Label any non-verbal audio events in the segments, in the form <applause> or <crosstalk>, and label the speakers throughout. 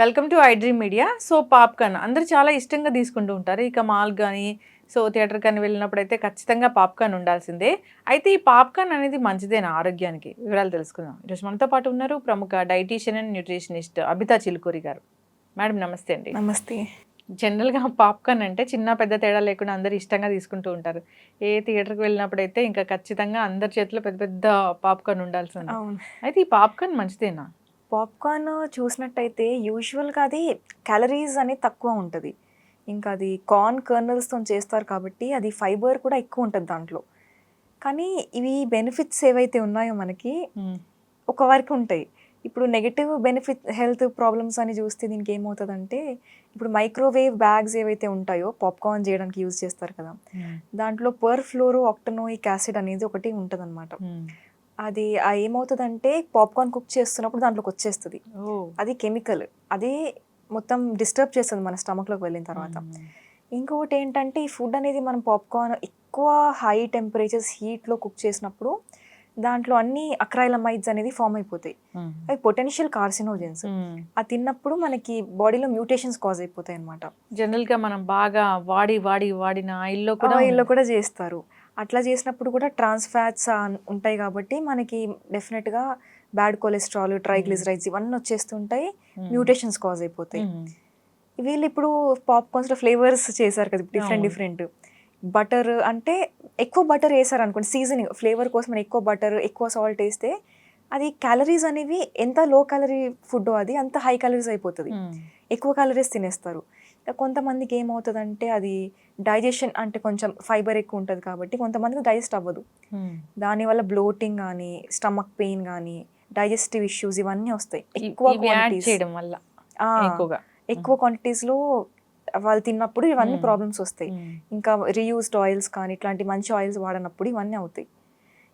Speaker 1: Welcome to iDream Media so popcorn అందరూ చాలా ఇష్టంగా తీసుకుంటూ ఉంటారు. ఇక మాల్ కానీ సో థియేటర్ కానీ వెళ్ళినప్పుడు అయితే ఖచ్చితంగా పాప్కార్న్ ఉండాల్సిందే. అయితే ఈ పాప్కార్న్ అనేది మంచిదేనా ఆరోగ్యానికి? వివరాలు తెలుసుకుందాం. ఈరోజు మనతో పాటు ఉన్నారు ప్రముఖ dietician and nutritionist Abitha Chilukuri గారు. మేడం నమస్తే అండి.
Speaker 2: నమస్తే.
Speaker 1: జనరల్గా పాప్కార్న్ అంటే చిన్న పెద్ద తేడా లేకుండా అందరూ ఇష్టంగా తీసుకుంటూ ఉంటారు. ఏ థియేటర్కి వెళ్ళినప్పుడు అయితే ఇంకా ఖచ్చితంగా అందరి చేతిలో పెద్ద పెద్ద పాప్కార్న్ ఉండాల్సిందే అయితే ఈ పాప్కార్న్ మంచిదేనా?
Speaker 2: పాప్కార్న్ చూసినట్టయితే యూజువల్గా అది క్యాలరీస్ అనేది తక్కువ ఉంటుంది. ఇంకా అది కార్న్ కర్నల్స్తో చేస్తారు కాబట్టి అది ఫైబర్ కూడా ఎక్కువ ఉంటుంది దాంట్లో. కానీ ఇవి బెనిఫిట్స్ ఏవైతే ఉన్నాయో మనకి ఒక వరకు ఉంటాయి. ఇప్పుడు నెగిటివ్ బెనిఫిట్ హెల్త్ ప్రాబ్లమ్స్ అని చూస్తే దీనికి ఏమవుతుందంటే ఇప్పుడు మైక్రోవేవ్ బ్యాగ్స్ ఏవైతే ఉంటాయో పాప్కార్న్ చేయడానికి యూజ్ చేస్తారు కదా. దాంట్లో పర్ ఫ్లోరో ఆక్టనోయిక్ యాసిడ్ అనేది ఒకటి ఉంటుంది అది ఏమవుతుందంటే పాప్కార్న్ కుక్ చేస్తున్నప్పుడు దాంట్లోకి వచ్చేస్తుంది. అది కెమికల్. అది మొత్తం డిస్టర్బ్ చేస్తుంది మన స్టమక్లోకి వెళ్ళిన తర్వాత. ఇంకొకటి ఏంటంటే ఈ ఫుడ్ అనేది మనం పాప్కార్న్ ఎక్కువ హై టెంపరేచర్స్ హీట్లో కుక్ చేసినప్పుడు దాంట్లో అన్ని అక్రైలమైడ్స్ అనేది ఫామ్ అయిపోతాయి. అవి పొటెన్షియల్ కార్సినోజెన్స్. అది తిన్నప్పుడు మనకి బాడీలో మ్యూటేషన్స్ కాజ్ అయిపోతాయి అనమాట
Speaker 1: జనరల్గా మనం బాగా వాడి వాడి వాడిన ఆయిల్లో కూడా
Speaker 2: ఆయిల్లో కూడా చేస్తారు. అట్లా చేసినప్పుడు కూడా ట్రాన్స్ ఫ్యాట్స్ ఉంటాయి కాబట్టి మనకి డెఫినెట్గా బ్యాడ్ కొలెస్ట్రాల్ ట్రైగ్లిజరైడ్స్ ఇవన్నీ వచ్చేస్తుంటాయి. మ్యూటేషన్స్ కాజ్ అయిపోతాయి. వీళ్ళు ఇప్పుడు పాప్కార్న్స్లో ఫ్లేవర్స్ చేశారు కదా డిఫరెంట్. డిఫరెంట్ బటర్ అంటే ఎక్కువ బటర్ వేసారు అనుకోండి సీజనింగ్ ఫ్లేవర్ కోసం ఎక్కువ బటర్ ఎక్కువ సాల్ట్ వేస్తే అది క్యాలరీస్ అనేవి ఎంత లో క్యాలరీ ఫుడ్ అది అంత హై క్యాలరీస్ అయిపోతుంది. ఎక్కువ క్యాలరీస్ తినేస్తారు కొంతమందికి ఏమవుతుందంటే అది డైజెషన్ అంటే కొంచెం ఫైబర్ ఎక్కువ ఉంటుంది కాబట్టి కొంతమందికి డైజెస్ట్ అవ్వదు. దానివల్ల బ్లోటింగ్ కానీ స్టమక్ పెయిన్ కానీ డైజెస్టివ్ ఇష్యూస్ ఇవన్నీ వస్తాయి. ఎక్కువ.
Speaker 1: చేయడం వల్ల
Speaker 2: ఎక్కువ quantities లో వాళ్ళు తిన్నప్పుడు ఇవన్నీ. ప్రాబ్లమ్స్ వస్తాయి. ఇంకా రీయూస్డ్ ఆయిల్స్ కానీ ఇట్లాంటి మంచి ఆయిల్స్ వాడినప్పుడు ఇవన్నీ అవుతాయి.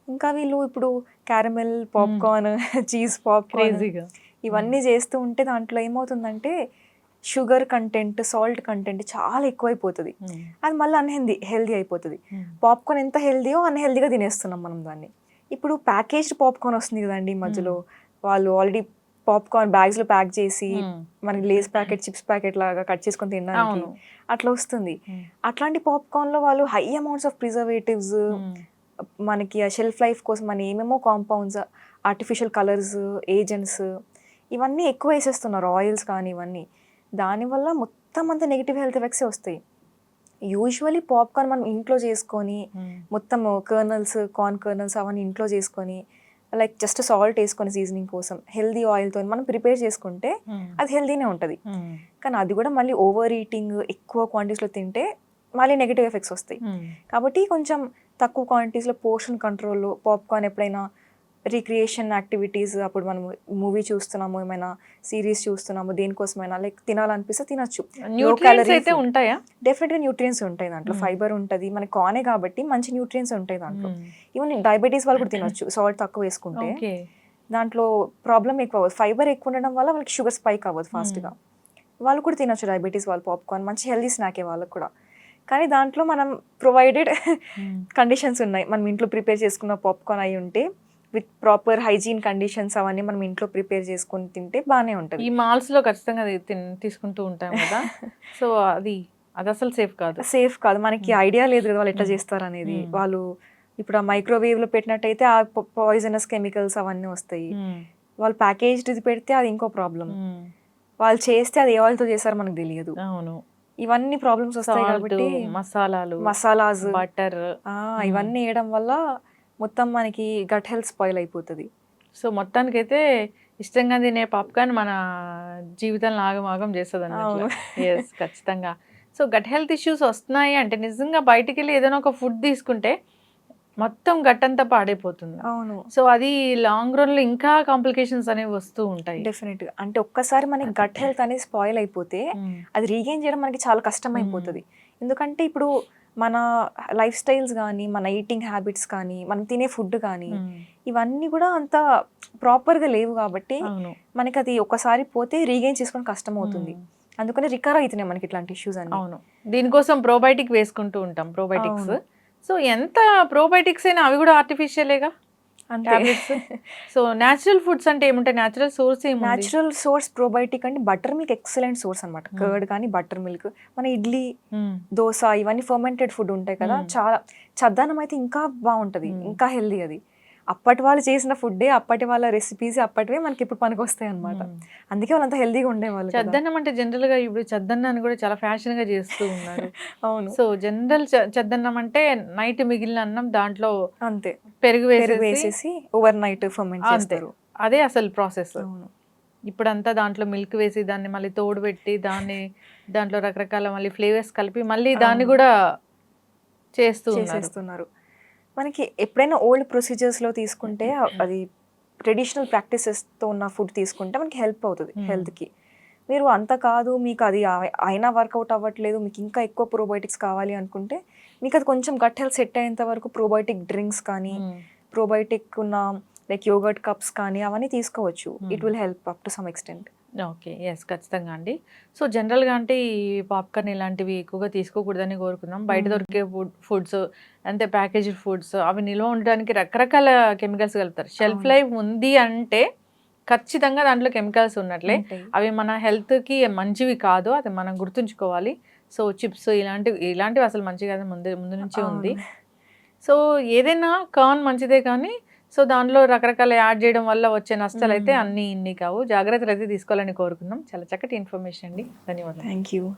Speaker 2: ఇంకా వీళ్ళు ఇప్పుడు క్యారమెల్ పాప్కార్న్ చీజ్ పాప్కార్న్ ఇవన్నీ చేస్తూ ఉంటే దాంట్లో ఏమవుతుందంటే షుగర్ కంటెంట్ సాల్ట్ కంటెంట్ చాలా ఎక్కువైపోతుంది
Speaker 1: మ్మ్.
Speaker 2: అది మళ్ళీ అన్హెల్దీ హెల్దీ అయిపోతుంది
Speaker 1: మ్మ్.
Speaker 2: పాప్కార్న్ ఎంత హెల్దీయో అన్హెల్దీగా తినేస్తున్నాం మనం దాన్ని ఇప్పుడు ప్యాకేజ్డ్ పాప్కార్న్ వస్తుంది కదండి మధ్యలో వాళ్ళు ఆల్రెడీ పాప్కార్న్ బ్యాగ్స్లో ప్యాక్ చేసి. మనకి లేస్ ప్యాకెట్ చిప్స్ ప్యాకెట్ లాగా కట్ చేసుకొని తినడానికి అట్లా వస్తుంది. అట్లాంటి పాప్కార్న్లో వాళ్ళు హై అమౌంట్స్ ఆఫ్ ప్రిజర్వేటివ్స్. మనకి ఆ షెల్ఫ్ లైఫ్ కోసం మన ఏమేమో కాంపౌండ్స్ ఆర్టిఫిషియల్ కలర్స్ ఏజెంట్స్ ఇవన్నీ ఎక్కువ వేసేస్తున్నారు ఆయిల్స్ కానీ ఇవన్నీ దానివల్ల మొత్తం అంతా నెగిటివ్ హెల్త్ ఎఫెక్ట్సే వస్తాయి యూజువలీ పాప్కార్న్ మనం ఇంట్లో చేసుకొని
Speaker 1: మ్మ్.
Speaker 2: మొత్తం కర్నల్స్ కార్న్ కర్నల్స్ అవన్నీ ఇంట్లో చేసుకొని లైక్ జస్ట్ సాల్ట్ వేసుకొని సీజనింగ్ కోసం హెల్దీ ఆయిల్తో మనం ప్రిపేర్ చేసుకుంటే
Speaker 1: మ్మ్.
Speaker 2: అది హెల్దీనే ఉంటుంది
Speaker 1: మ్మ్.
Speaker 2: కానీ అది కూడా మళ్ళీ ఓవర్ ఈటింగ్ ఎక్కువ క్వాంటిటీస్లో తింటే మళ్ళీ నెగిటివ్ ఎఫెక్ట్స్ వస్తాయి. కాబట్టి కొంచెం తక్కువ క్వాంటిటీస్లో పోర్షన్ కంట్రోల్ పాప్కార్న్ ఎప్పుడైనా రిక్రియేషన్ యాక్టివిటీస్ అప్పుడు మనం మూవీ చూస్తున్నాము ఏమైనా సిరీస్ చూస్తున్నాము దేనికోసమైనా లైక్ తినాలనిపిస్తే తినొచ్చు.
Speaker 1: అయితే. ఉంటాయా?
Speaker 2: డెఫినెట్గా న్యూట్రియన్స్ ఉంటాయి దాంట్లో. ఫైబర్ ఉంటుంది మనకి కానే కాబట్టి మంచి న్యూట్రియన్స్ ఉంటాయి దాంట్లో. ఈవెన్ డయాబెటీస్ వాళ్ళు కూడా తినొచ్చు సాల్ట్ తక్కువ వేసుకుంటే. దాంట్లో ప్రాబ్లం ఎక్కువ అవ్వదు. ఫైబర్ ఎక్కువ ఉండడం వల్ల వాళ్ళకి షుగర్ స్పైక్ అవ్వదు ఫాస్ట్గా వాళ్ళు కూడా తినొచ్చు డయాబెటీస్ వాళ్ళు పాప్కార్న్ మంచి హెల్దీ స్నాకే వాళ్ళకి కూడా. కానీ దాంట్లో మనం ప్రొవైడెడ్. కండిషన్స్ ఉన్నాయి. మనం ఇంట్లో ప్రిపేర్ చేసుకున్న పాప్కార్న్ అయి ఉంటే విత్ ప్రాపర్ హైజీన్ కండిషన్స్ అవన్నీ మనం ఇంట్లో ప్రిపేర్ చేసుకొని తింటే బాగానే
Speaker 1: ఈ
Speaker 2: ఉంటుంది
Speaker 1: మాల్స్లో ఖచ్చితంగా తీసుకుంటూ ఉంటాం కదా. <laughs> సో అది అది అసలు సేఫ్ కాదు.
Speaker 2: సేఫ్ కాదు. మనకి
Speaker 1: మ్మ్.
Speaker 2: ఐడియా లేదు కదా వాళ్ళు ఎట్లా
Speaker 1: మ్మ్.
Speaker 2: చేస్తారు అనేది
Speaker 1: మ్మ్.
Speaker 2: వాళ్ళు ఇప్పుడు ఆ మైక్రోవేవ్లో పెట్టినట్టయితే ఆ పాయిజనస్ కెమికల్స్ అవన్నీ వస్తాయి. వాళ్ళు ప్యాకేజ్డ్ ఇది పెడితే అది ఇంకో ప్రాబ్లం. వాళ్ళు చేస్తే అది ఏ ఆయిల్తో చేస్తారో మనకు తెలియదు.
Speaker 1: అవును.
Speaker 2: ఇవన్నీ ప్రాబ్లమ్స్ వస్తాయి కాబట్టి
Speaker 1: మసాలాలు
Speaker 2: మసాలాస్.
Speaker 1: బటర్
Speaker 2: ఇవన్నీ వేయడం వల్ల మొత్తం మనకి గట్ హెల్త్ స్పాయిల్ అయిపోతుంది.
Speaker 1: సో మొత్తానికైతే ఇష్టంగా తినే పాప్కార్న్ మన జీవితాలను ఆగమాగం చేస్తుంది
Speaker 2: అవును.
Speaker 1: అన్నట్లు ఎస్ ఖచ్చితంగా. సో గట్ హెల్త్ ఇష్యూస్ వస్తున్నాయి అంటే నిజంగా బయటికి వెళ్ళి ఏదైనా ఒక ఫుడ్ తీసుకుంటే మొత్తం గట్ అంతా పాడైపోతుంది.
Speaker 2: అవును.
Speaker 1: సో అది లాంగ్ రన్లో ఇంకా కాంప్లికేషన్స్ అనేవి వస్తూ ఉంటాయి.
Speaker 2: డెఫినెట్గా అంటే ఒక్కసారి మనకి గట్ హెల్త్ అనేది స్పాయిల్ అయిపోతే
Speaker 1: మ్మ్.
Speaker 2: అది రీగైన్ చేయడం మనకి చాలా కష్టం. అయిపోతుంది ఎందుకంటే ఇప్పుడు మన లైఫ్ స్టైల్స్ కానీ మన ఈటింగ్ హ్యాబిట్స్ కానీ మనం తినే ఫుడ్ కానీ
Speaker 1: మ్మ్.
Speaker 2: ఇవన్నీ కూడా అంత ప్రాపర్గా లేవు కాబట్టి మనకి అది ఒకసారి పోతే రీగైన్ చేసుకోవడం కష్టం అవుతుంది
Speaker 1: మ్మ్.
Speaker 2: అందుకని రికవర్ అవుతున్నాయి మనకి ఇట్లాంటి ఇష్యూస్ అన్ని
Speaker 1: అవును దీనికోసం ప్రోబయోటిక్ వేసుకుంటూ ఉంటాం ప్రోబయోటిక్స్. సో ఎంత ప్రోబయోటిక్స్ అయినా అవి కూడా ఆర్టిఫిషియలేగా టాబ్లెట్స్ సో న్యాచురల్ ఫుడ్స్ అంటే ఏముంటాయి natural source
Speaker 2: natural source probiotic అంటే బటర్ మిల్క్ ఎక్సలెంట్ సోర్స్ అనమాట
Speaker 1: Hmm.
Speaker 2: కర్డ్ కానీ బటర్ మిల్క్ మన ఇడ్లీ
Speaker 1: మ్మ్.
Speaker 2: దోశ ఇవన్నీ ఫర్మెంటెడ్ ఫుడ్ ఉంటాయి కదా
Speaker 1: Hmm.
Speaker 2: చాలా చద్దన్నం అయితే ఇంకా బాగుంటది
Speaker 1: Hmm.
Speaker 2: ఇంకా హెల్దీ అది అప్పటి వాళ్ళు చేసిన ఫుడ్డే అప్పటి వాళ్ళ రెసిపీస్ అప్పటివే మనకి ఇప్పుడు పనికి వస్తాయి అనమాట. అందుకే వాళ్ళంతా హెల్దీగా ఉండేవాళ్ళు.
Speaker 1: చద్దన్నం అంటే జనరల్గా ఇప్పుడు చద్దన్నాన్ని కూడా చాలా ఫ్యాషన్గా చేస్తూ ఉన్నారు <laughs>
Speaker 2: అవును
Speaker 1: సో జనరల్ చద్దన్నం అంటే నైట్ మిగిలిన అన్నం దాంట్లో
Speaker 2: అంతే
Speaker 1: పెరుగు
Speaker 2: పెరుగు
Speaker 1: వేసేసి
Speaker 2: ఓవర్ నైట్ ఫర్మెంట్. చేస్తారు
Speaker 1: అదే అసలు ప్రాసెస్ ఇప్పుడంతా దాంట్లో మిల్క్ వేసి దాన్ని మళ్ళీ తోడు పెట్టి దాన్ని దాంట్లో రకరకాల మళ్ళీ ఫ్లేవర్స్ కలిపి మళ్ళీ దాన్ని. కూడా చేస్తూ ఉన్నారు
Speaker 2: చేసేస్తున్నారు మనకి ఎప్పుడైనా ఓల్డ్ ప్రొసీజర్స్లో తీసుకుంటే <laughs> అది ట్రెడిషనల్ ప్రాక్టీసెస్తో ఉన్న ఫుడ్ తీసుకుంటే మనకి హెల్ప్ అవుతుంది
Speaker 1: Hmm.
Speaker 2: హెల్త్కి మీరు అంత కాదు మీకు అది అయినా వర్కౌట్ అవ్వట్లేదు మీకు ఇంకా ఎక్కువ ప్రోబయోటిక్స్ కావాలి అనుకుంటే మీకు అది కొంచెం గట్ హెల్త్ సెట్ అయ్యేంత వరకు ప్రోబయోటిక్ డ్రింక్స్ కానీ. ప్రోబయోటిక్ ఉన్న లైక్ యోగర్ట్ కప్స్ కానీ అవన్నీ తీసుకోవచ్చు it
Speaker 1: Hmm.
Speaker 2: Will help up to some extent
Speaker 1: okay yes ఖచ్చితంగా అండి సో జనరల్గా అంటే ఈ పాప్కార్న్ ఇలాంటివి ఎక్కువగా తీసుకోకూడదని కోరుకుందాం బయట
Speaker 2: మ్మ్.
Speaker 1: దొరికే ఫుడ్ ఫుడ్స్ అంటే ప్యాకేజ్డ్ ఫుడ్స్ అవి నిల్వ ఉండడానికి రకరకాల కెమికల్స్ కలుపుతారు షెల్ఫ్. లైఫ్ ఉంది అంటే ఖచ్చితంగా దాంట్లో కెమికల్స్ ఉన్నట్లే. అవి మన హెల్త్కి మంచివి కాదు అది మనం గుర్తుంచుకోవాలి. సో చిప్స్ ఇలాంటివి ఇలాంటివి అసలు మంచి కాదు ముందు ముందు నుంచి ఉంది. సో ఏదైనా కార్న్ మంచిదే కానీ సో దానిలో రకరకాల యాడ్ చేయడం వల్ల వచ్చే నష్టాలు అయితే. అన్ని ఇన్ని కావు. జాగ్రత్తలు అయితే తీసుకోవాలని కోరుకుందాం చాలా చక్కటి ఇన్ఫర్మేషన్ అండి. ధన్యవాదాలు.
Speaker 2: Thank you.